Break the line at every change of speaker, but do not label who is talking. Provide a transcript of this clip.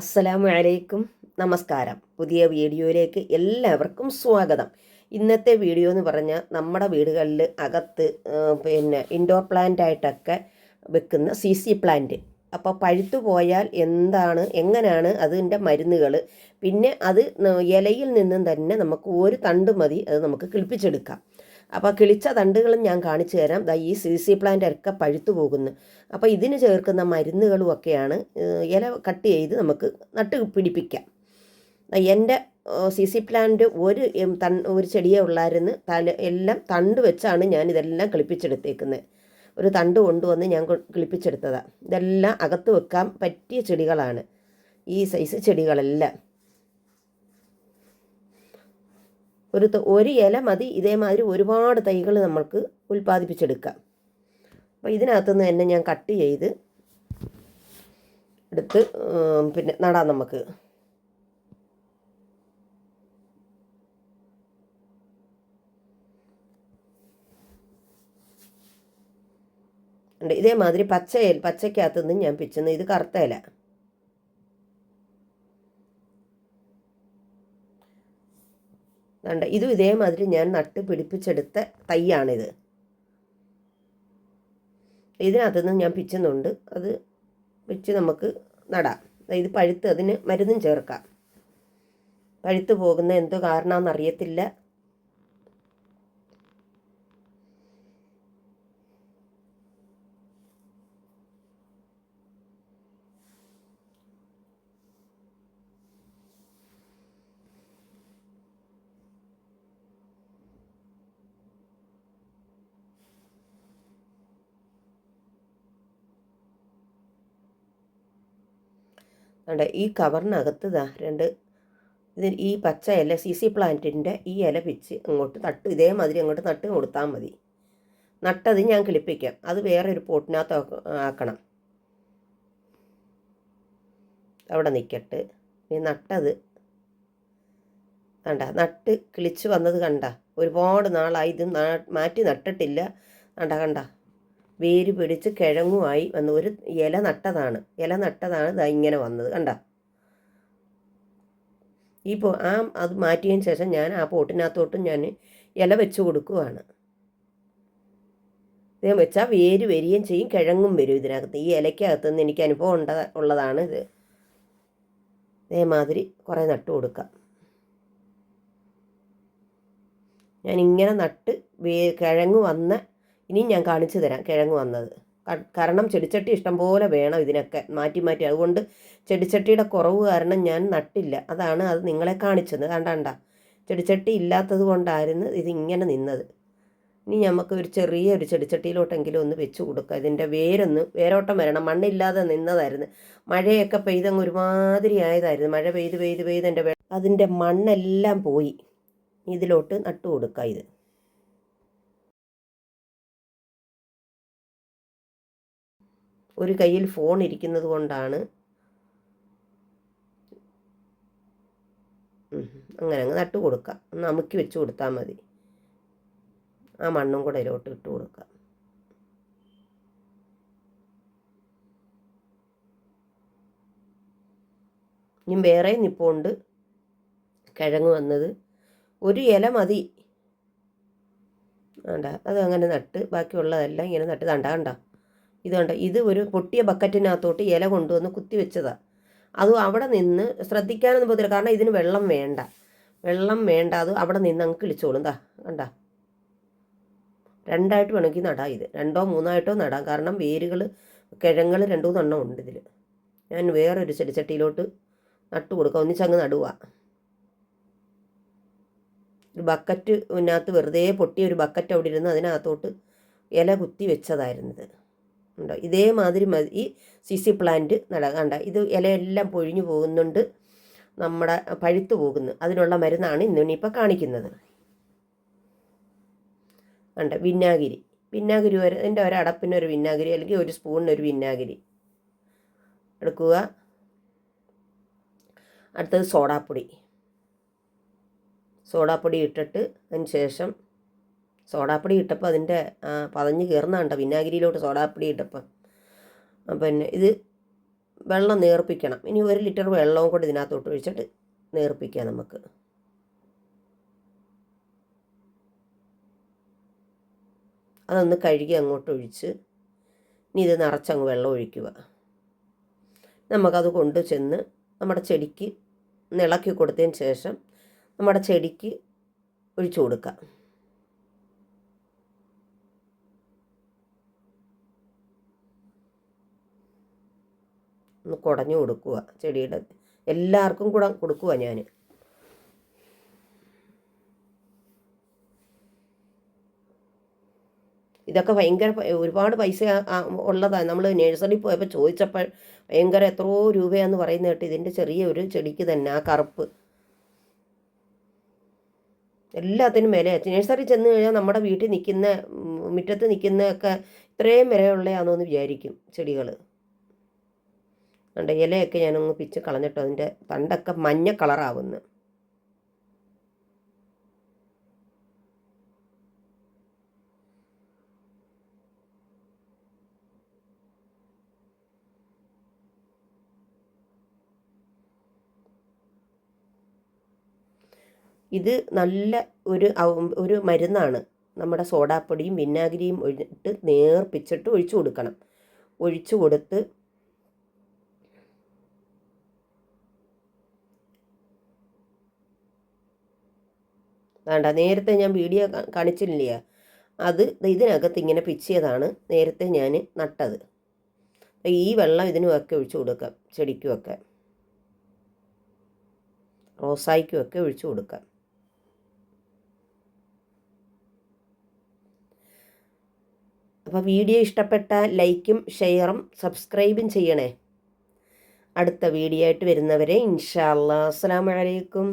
അസ്സലാമു അലൈക്കും നമസ്കാരം. പുതിയ വീഡിയോയിലേക്ക് എല്ലാവർക്കും സ്വാഗതം. ഇന്നത്തെ വീഡിയോ എന്ന് പറഞ്ഞാൽ നമ്മുടെ വീടുകളിൽ അകത്ത് പിന്നെ ഇൻഡോർ പ്ലാന്റ് ആയിട്ടൊക്കെ വെക്കുന്ന സി സി പ്ലാന്റ് അപ്പോൾ പഴുത്തു പോയാൽ എന്താണ് എങ്ങനെയാണ് അതിന്റെ മരുന്നുകൾ? പിന്നെ അത് ഇലയിൽ നിന്നും തന്നെ നമുക്ക് ഒരു തണ്ട് മതി അത് നമുക്ക് കിളിപ്പിച്ചെടുക്കാം. അപ്പോൾ കിളിച്ച തണ്ടുകളും ഞാൻ കാണിച്ചു തരാം. ദാ ഈ സി സി പ്ലാന്റ് ഒക്കെ പഴുത്തു പോകുന്നു. അപ്പോൾ ഇതിന് ചേർക്കുന്ന മരുന്നുകളും ഒക്കെയാണ് ഇല കട്ട് ചെയ്ത് നമുക്ക് നട്ട് പിടിപ്പിക്കാം. എന്റെ സി സി പ്ലാന്റ് ഒരു തൺ ഒരു ചെടിയെ ഉള്ളായിരുന്നു. തല എല്ലാം തണ്ട് വെച്ചാണ് ഞാൻ ഇതെല്ലാം കിളിപ്പിച്ചെടുത്തേക്കുന്നത്. ഒരു തണ്ട് കൊണ്ടുവന്ന് ഞാൻ കിളിപ്പിച്ചെടുത്തതാണ് ഇതെല്ലാം അകത്ത് വെക്കാൻ പറ്റിയ ചെടികളാണ്. ഈ സൈസ് ചെടികളെല്ലാം. ഒരു ഒരു ഇല മതി. ഇതേമാതിരി ഒരുപാട് തൈകൾ നമ്മൾക്ക് ഉൽപ്പാദിപ്പിച്ചെടുക്കാം. അപ്പോൾ ഇതിനകത്തുനിന്ന് തന്നെ ഞാൻ കട്ട് ചെയ്ത് എടുത്ത് പിന്നെ നടാം നമുക്ക്. ഇതേമാതിരി പച്ച ഇല പച്ചക്കകത്തു നിന്ന് ഞാൻ പിച്ചുന്ന ഇത് കറുത്ത ഇല. കണ്ട ഇതും ഇതേമാതിരി ഞാൻ നട്ട് പിടിപ്പിച്ചെടുത്ത തൈയാണിത്. ഇതിനകത്തു നിന്ന് ഞാൻ പിച്ചുന്നുണ്ട്. അത് വെച്ച് നമുക്ക് നടാം. ഇത് പഴുത്ത് അതിന് മരുന്നും ചേർക്കാം. പഴുത്ത് പോകുന്ന എന്തോ കാരണമെന്ന് കണ്ട ഈ കവറിനകത്ത് ഇതാ രണ്ട് ഇത് ഈ പച്ച ഇല സി സി പ്ലാന്റിന്റെ ഈ ഇല പിച്ച് അങ്ങോട്ട് തട്ട് ഇതേമാതിരി അങ്ങോട്ട് നട്ട് കൊടുത്താൽ മതി. നട്ടത് ഞാൻ കിളിപ്പിക്കാം. അത് വേറെ ഒരു പോട്ടിനകത്ത് ആക്ക- ആക്കണം. അവിടെ നിൽക്കട്ട് ഈ നട്ടത് കണ്ട നട്ട് കിളിച്ച് വന്നത് കണ്ട. ഒരുപാട് നാളായി ഇത് മാറ്റി നട്ടിട്ടില്ല. കണ്ട കണ്ട. വേര് പിടിച്ച് കിഴങ്ങുമായി വന്ന് ഒരു ഇല നട്ടതാണ്. ഇല നട്ടതാണ് ഇതാ ഇങ്ങനെ വന്നത്. കണ്ട? ഈ പോ ആ അത് മാറ്റിയതിന് ശേഷം ഞാൻ ആ പോട്ടിനകത്തോട്ടും ഞാൻ ഇല വെച്ച് കൊടുക്കുവാണ്. ഇത് വെച്ചാൽ വേര് വരികയും ചെയ്യും കിഴങ്ങും വരും ഇതിനകത്ത്. ഈ ഇലയ്ക്കകത്ത് നിന്ന് എനിക്ക് അനുഭവം ഉണ്ട ഉള്ളതാണ് ഇത്. ഇതേമാതിരി കുറേ നട്ട് കൊടുക്കാം. ഞാൻ ഇങ്ങനെ നട്ട് വേ കിഴങ്ങ് വന്ന ഇനിയും ഞാൻ കാണിച്ചു തരാം കിഴങ്ങ് വന്നത്. കാരണം ചെടിച്ചട്ടി ഇഷ്ടംപോലെ വേണം ഇതിനൊക്കെ. മാറ്റി മാറ്റി. അതുകൊണ്ട് ചെടിച്ചട്ടിയുടെ കുറവ് കാരണം ഞാൻ നട്ടില്ല. അതാണ് അത് നിങ്ങളെ കാണിച്ചത്. കണ്ടണ്ട ചെടിച്ചട്ടി ഇല്ലാത്തത് കൊണ്ടായിരുന്നു ഇതിങ്ങനെ നിന്നത്. ഇനി നമുക്ക് ഒരു ചെറിയ ഒരു ചെടിച്ചട്ടിയിലോട്ടെങ്കിലും ഒന്ന് വെച്ച് കൊടുക്കുക ഇതിന്റെ വേരൊന്ന് വേരോട്ടം വരണം. മണ്ണില്ലാതെ നിന്നതായിരുന്നു. മഴയൊക്കെ പെയ്തങ്ങ് ഒരുമാതിരി ആയതായിരുന്നു. മഴ പെയ്ത് പെയ്ത് പെയ്ത് എന്റെ അതിന്റെ മണ്ണെല്ലാം പോയി. ഇതിലോട്ട് നട്ടു കൊടുക്കുക ഇത്. ഒരു കയ്യിൽ ഫോൺ ഇരിക്കുന്നത് കൊണ്ടാണ്. അങ്ങനെ അങ്ങ് നട്ട് കൊടുക്കാം. ഒന്ന് അമുക്കി വെച്ച് കൊടുത്താൽ മതി. ആ മണ്ണും കൂടെ ഇരോട്ട് ഇട്ട് കൊടുക്കാം. ഇനി വേറെ നിപ്പുണ്ട് കിഴങ്ങ് വന്നത്. ഒരു ഇല മതി. വേണ്ട അത് അങ്ങനെ നട്ട് ബാക്കിയുള്ളതെല്ലാം ഇങ്ങനെ നട്ട്. തണ്ടാ കണ്ട? ഇത് കണ്ട? ഇത് ഒരു പൊട്ടിയ ബക്കറ്റിനകത്തോട്ട് ഇല കൊണ്ടുവന്ന് കുത്തിവെച്ചതാണ് അത് അതും അവിടെ നിന്ന് ശ്രദ്ധിക്കാനൊന്നും പോകത്തില്ല. കാരണം ഇതിന് വെള്ളം വേണ്ട. വെള്ളം വേണ്ട. അത് അവിടെ നിന്ന് അങ്ങ് കിളിച്ചോളും. ദാ കണ്ട? രണ്ടായിട്ട് വേണമെങ്കിൽ നടാം ഇത്. രണ്ടോ മൂന്നായിട്ടോ നടാം. കാരണം വേരുകൾ കിഴങ്ങൾ രണ്ടു മൂന്നെണ്ണം ഉണ്ട് ഇതിൽ ഞാൻ വേറൊരു ചെടിച്ചട്ടിയിലോട്ട് നട്ടു കൊടുക്കാം. ഒന്നിച്ചങ്ങ് നടുക ഒരു ബക്കറ്റ് ഇതിനകത്ത് വെറുതെ പൊട്ടിയ ഒരു ബക്കറ്റ് അവിടെ ഇരുന്ന് അതിനകത്തോട്ട് ഇല കുത്തി വെച്ചതായിരുന്നത് ഉണ്ടോ? ഇതേമാതിരി മതി. സി സി പ്ലാന്റ് നടകണ്ട ഇത് ഇലയെല്ലാം പൊഴിഞ്ഞു പോകുന്നുണ്ട്. നമ്മുടെ പഴുത്തു പോകുന്നു. അതിനുള്ള മരുന്നാണ് ഇന്നിപ്പോൾ കാണിക്കുന്നത്. കണ്ട വിന്നാഗിരി വിന്നാഗിരി ഒരു എന്റെ ഒരടപ്പിനൊരു വിന്നാഗിരി അല്ലെങ്കിൽ ഒരു സ്പൂണിനൊരു വിന്നാഗിരി എടുക്കുക. അടുത്തത് സോഡാപ്പൊടി. സോഡാപ്പൊടി ഇട്ടിട്ട് അതിന് ശേഷം സോഡാപ്പൊടി ഇട്ടപ്പോൾ അതിന്റെ പതഞ്ഞ് കയറുന്നതാണ്ട വിനാഗിരിയിലോട്ട് സോഡാപ്പൊടി ഇട്ടപ്പം. പിന്നെ ഇത് വെള്ളം നേർപ്പിക്കണം. ഇനി ഒരു ലിറ്റർ വെള്ളവും കൂടി ഇതിനകത്തോട്ട് ഒഴിച്ചിട്ട് നേർപ്പിക്കാം നമുക്ക്. അതൊന്ന് കഴുകി അങ്ങോട്ട് ഒഴിച്ച് ഇനി ഇത് നിറച്ചങ്ങ് വെള്ളം ഒഴിക്കുക. നമുക്കത് കൊണ്ട് ചെന്ന് നമ്മുടെ ചെടിക്ക് ഇളക്കി കൊടുത്തതിന് ശേഷം നമ്മുടെ ചെടിക്ക് ഒഴിച്ചു കൊടുക്കാം. ഒന്ന് കുടഞ്ഞു കൊടുക്കുക ചെടിയുടെ. എല്ലാവർക്കും കൂടെ കൊടുക്കുക ഞാൻ ഇതൊക്കെ ഭയങ്കര ഒരുപാട് പൈസ ഉള്ളതാണ് നമ്മൾ നേഴ്സറി പോയപ്പോൾ ചോദിച്ചപ്പോൾ ഭയങ്കര എത്രയോ രൂപയാന്ന് പറയുന്ന കേട്ട് ഇതിന്റെ ചെറിയ ഒരു ചെടിക്ക് തന്നെ ആ കറുപ്പ്. എല്ലാത്തിനും വില. നേഴ്സറി ചെന്ന് കഴിഞ്ഞാൽ നമ്മുടെ വീട്ടിൽ നിൽക്കുന്ന മുറ്റത്ത് നിൽക്കുന്നതൊക്കെ ഇത്രയും വിലയുള്ളതാണോ എന്ന് വിചാരിക്കും ചെടികൾ കണ്ട ഇലയൊക്കെ ഞാനൊന്ന് പിച്ച് കളഞ്ഞിട്ട് അതിന്റെ തണ്ടൊക്കെ മഞ്ഞ കളറാവുന്നു. ഇത് നല്ല ഒരു ഒരു മരുന്നാണ്. നമ്മുടെ സോഡാപ്പൊടിയും വിനാഗിരിയും ഇട്ട് നേർപ്പിച്ചിട്ട് ഒഴിച്ചു കൊടുക്കണം. ഒഴിച്ചു കൊടുത്ത് വേണ്ട. നേരത്തെ ഞാൻ വീഡിയോ കാണിച്ചില്ലേ അത് ഇതിനകത്ത് ഇങ്ങനെ പിച്ചിയതാണ്. നേരത്തെ ഞാൻ നട്ടത്. ഈ വെള്ളം ഇതിനുമൊക്കെ ഒഴിച്ചു കൊടുക്കാം. ചെടിക്കുമൊക്കെ. റോസായിക്കുമൊക്കെ ഒഴിച്ചു കൊടുക്കാം. അപ്പോൾ വീഡിയോ ഇഷ്ടപ്പെട്ട ലൈക്കും ഷെയറും സബ്സ്ക്രൈബും ചെയ്യണേ. അടുത്ത വീഡിയോ ആയിട്ട് വരുന്നവരെ ഇൻഷാ അസ്സാം വലൈക്കും